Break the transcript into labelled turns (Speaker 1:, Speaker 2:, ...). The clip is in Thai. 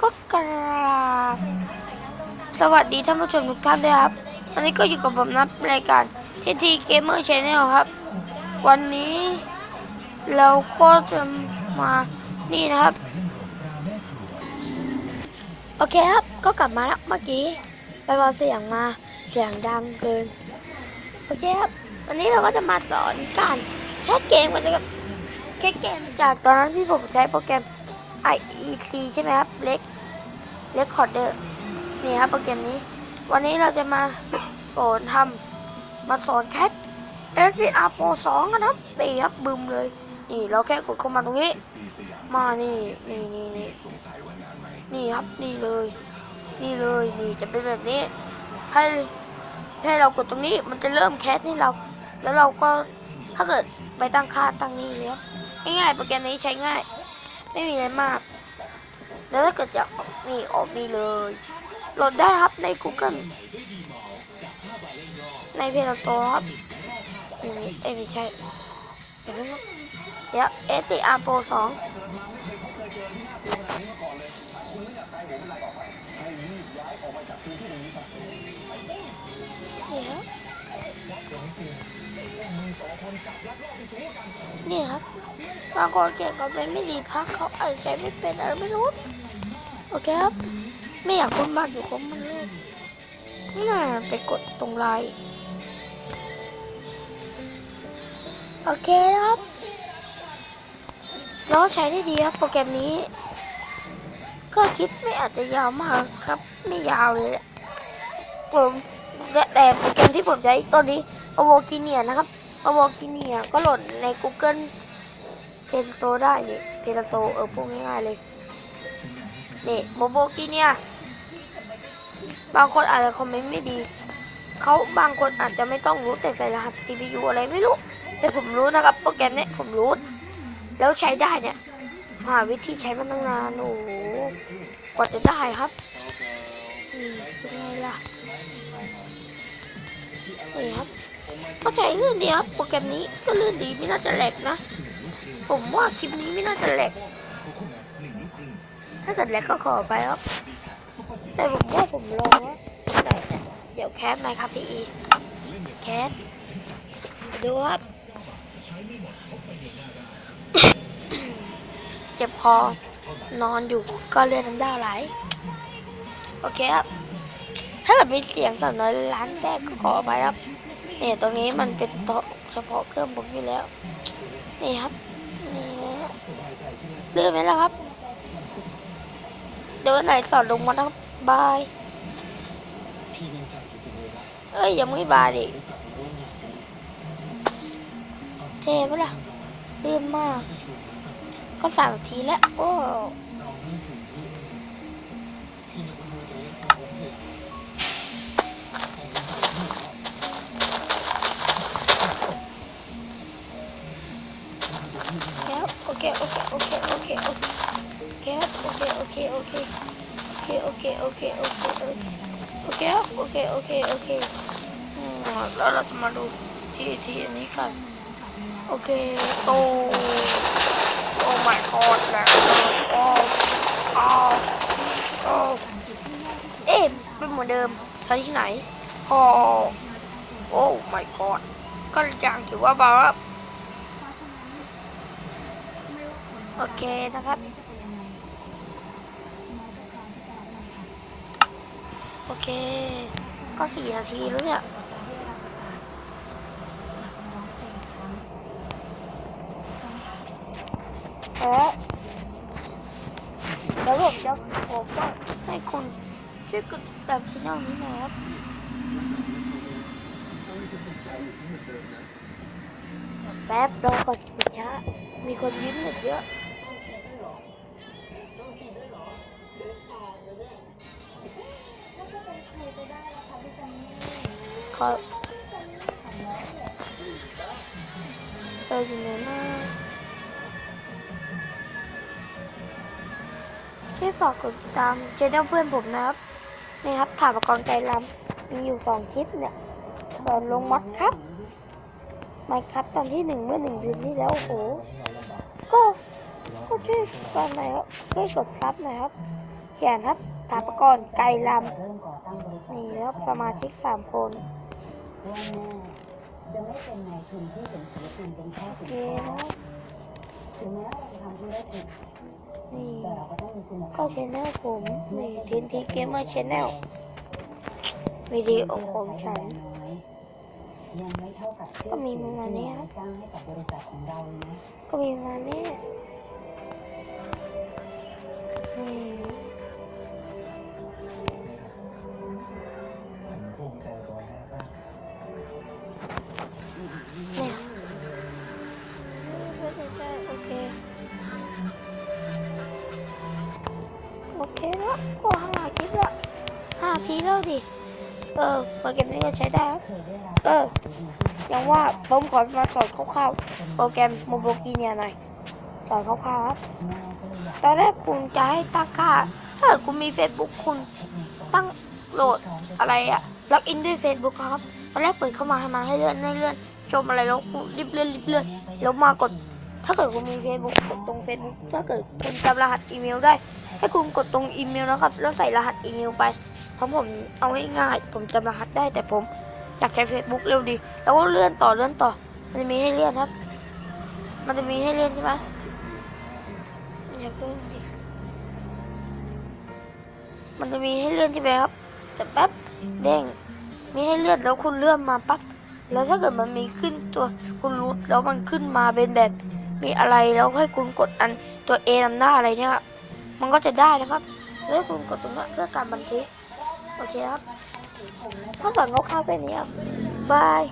Speaker 1: ก็กราบสวัสดีท่านผู้ชมทุกท่านด้วยครับ วันนี้ก็อยู่กับผมนับรายการทีทีเกมเมอร์ชแนลครับ วันนี้เราก็จะมานี่นะครับ โอเคครับก็กลับมาแล้วเมื่อกี้ไปเบาเสียงมาเสียงดังเกิน โอเคครับ วันนี้เราก็จะมาสอนการแคสเกมกันนะครับแคสเกมจากตอนนั้นที่ผมใช้โปรแกรม IEC ใช่ไหมครับเล็กเล็กคอร์เดอร์นี่ครับโปรแกรมนี้ วันนี้เราจะมาสอนทำมาสอนแคส SVR Pro 2กันครับตีครับบึมเลย นี่เราแค่กดเข้ามาตรงนี้ มานี่นี่นี่นี่นี่ครับนี่เลย นี่เลยนี่จะเป็นแบบนี้ ให้ให้เรากดตรงนี้มันจะเริ่มแคสให้เรา แล้วเราก็ถ้าเกิดไปตั้งค่าตั้งนี้เลยง่ายๆโปรแกรมนี้ใช้ง่าย ไม่มีอะไรมาก แล้วถ้าเกิดจะออกนี่ออกนี่เลยโหลดได้ครับใน Google ในเพจโตครับนี่เอ้ยไม่ใช่เดี๋ยวนะครับเดี๋ยว SDR Pro 2เดี๋ยว นี่ครับบางคนเก่งก็เป็นไม่ดีพักเขาอาจใช้ไม่เป็นอะไรไม่รู้ โอเคครับ ไม่อยากคนบ้านอยู่คมมันเลยน่าไปกดตรงไลน์โอเคครับเราใช้ได้ดีครับโปรแกรมนี้ ก็คลิปไม่อาจจะยาวมากครับ ไม่ยาวเลยแหละผม แต่แต่โปรแกรมที่ผมใช้ตอนนี้อโวกิเนียนะครับอโวกิเนียก็โหลดใน Google เพนโตได้นี่เพนโตเออพูดง่ายๆเลยนี่โมโบกิเนียบางคนอาจจะคอมเมนต์ไม่ดีเขาบางคนอาจจะไม่ต้องรู้แต่ใส่รหัส CPU อะไรไม่รู้ แต่ผมรู้นะครับโปรแกรมเนี้ยผมรู้ แล้วใช้ได้เนี่ยหาวิธีใช้มันตั้งนานโอ้โหกว่าจะได้ครับนี่เป็นไงล่ะ นี่ครับก็ใช้ลื่นดีครับโปรแกรมนี้ก็ลื่นดีไม่น่าจะแหลกนะ ผมว่าคลิปนี้ไม่น่าจะแหลกถ้าเกิดแหลกก็ขอไปครับ แต่ผมว่าผมลองว่าเดี๋ยวแคสไหมครับพี่อีแคสดูครับเจ็บคอนอนอยู่ก็เลือดน้ำดาวไหลโอเคครับ ถ้าเกิดมีเสียงสั่นน้อยร้านแรกก็ขอไปครับเนี่ยตรงนี้มันเป็นเฉพาะเครื่องผมอยู่แล้ว นี่ครับนี่นะเลื่อนไหมล่ะครับ เดี๋ยววันไหนสอนลงมาครับบายเอ้ยยังไม่บายดิเท่ปะล่ะเลื่อนมาก ก็สามทีแล้วโอ้ ครับโอเคโอเคโอเคโอเคโอเคครับโอเคโอเคโอเคโอเคโอเคโอเคโอเคโอเคครับโอเคโอเคโอเคอืมแล้วเราจะมาดูที่ที่อันนี้กันโอเคโตโอ้ my god แล้วโอ้โอ้โอ้เอ๊ะเป็นเหมือนเดิมทางที่ไหนโอ้โอ้ my god ก็ยังถือว่าเบาครับ โอเคนะครับ โอเค ก็สี่นาทีแล้วเนี่ยแล้วแล้วผมจะผมก็ให้คุณช่วยกดติดตามช่องนี้น่อยครับแป๊บรอก่อนช้ามีคนยิ้มหนึ่งเยอะ ขอเอออยู่ไหนนะช่วยฝากกดติดตามเจนเพื่อนผมนะครับนี่ครับถามประกรณ์ใจลำมีอยู่สองคลิปเนี่ยสอนลงมัดครับมาครับตอนที่หนึ่งเมื่อหนึ่งเดือนที่แล้วโอ้โหก็ก็ช่วยกันหน่อยครับช่วยกดซับหน่อยครับเขียนครับถาปรไกรล
Speaker 2: เริ่มก่องบริษัำ
Speaker 1: นี่แล้วสมาชิกสามคน
Speaker 2: ล่วงหน้าจะไม่เป็นนายทุนที่เป็นศิลปินเป็นแค่สิน
Speaker 1: ค้านะ
Speaker 2: ถึงแม้เราจะทำธุรกิจ
Speaker 1: นี่
Speaker 2: แต่เราก็ต้องมีคุณภา
Speaker 1: ก็ชแนลผมนี่ทินทีเกมเมอร์ชแนลวิดีโอของฉัน
Speaker 2: ยังไม่เท่ากับ
Speaker 1: ก็มีประมาณนี้ครับ
Speaker 2: สร้างให้กับบริษัทของเรานะ
Speaker 1: ก็มีประมาณนี้นี่
Speaker 3: ภู
Speaker 1: เคแล้ห้าคลิปละห้าทีแล้วดิ เออโปรแกรมนี้ก็ใช้ได้
Speaker 2: เอ
Speaker 1: อ อย่างว่าผมขอมาสอนคร่าวๆ โปรแกรมโมโบกีเนียหน่อย สอนคร่าวๆครับตอนแรกคุณจะให้ตั้งค่าถ้าเกิดคุณมี Facebook คุณตั้งโหลดอะไรอะล็อกอินด้วย Facebook ครับ ตอนแรกเปิดเข้ามาให้มาให้เลื่อนให้เลื่อน ชมอะไรแล้วรีบเลื่อนรีบเลื่อนแล้วมากด ถ้าเกิดคุณมี Facebook กดตรง Facebook ถ้าเกิดคุณจำรหัสอีเมลได้ ให้คุณกดตรงอีเมลนะครับ แล้วใส่รหัสอีเมลไปเพราะผมเอาง่ายๆผมจำรหัสได้แต่ผมอยากใช้ Facebook เร็วดี แล้วก็เลื่อนต่อเลื่อนต่อ มันจะมีให้เลื่อนครับ มันจะมีให้เลื่อนใช่ไหมอย่าเพิ่งดิมันจะมีให้เลื่อนใช่ไหมครับ แต่แป๊บเด้งมีให้เลื่อนแล้วคุณเลื่อนมาปั๊บแล้วถ้าเกิดมันมีขึ้นตัวคุณรู้แล้วมันขึ้นมาเป็นแบบ มีอะไรแล้วให้คุณกดอันตัวเอนำหน้าอะไรเนี่ย มันก็จะได้นะครับแล้วให้คุณกดตรงนั้นเพื่อการบันทึก โอเคครับ ถ้าสอนคร่าวๆแค่นี้ครับบาย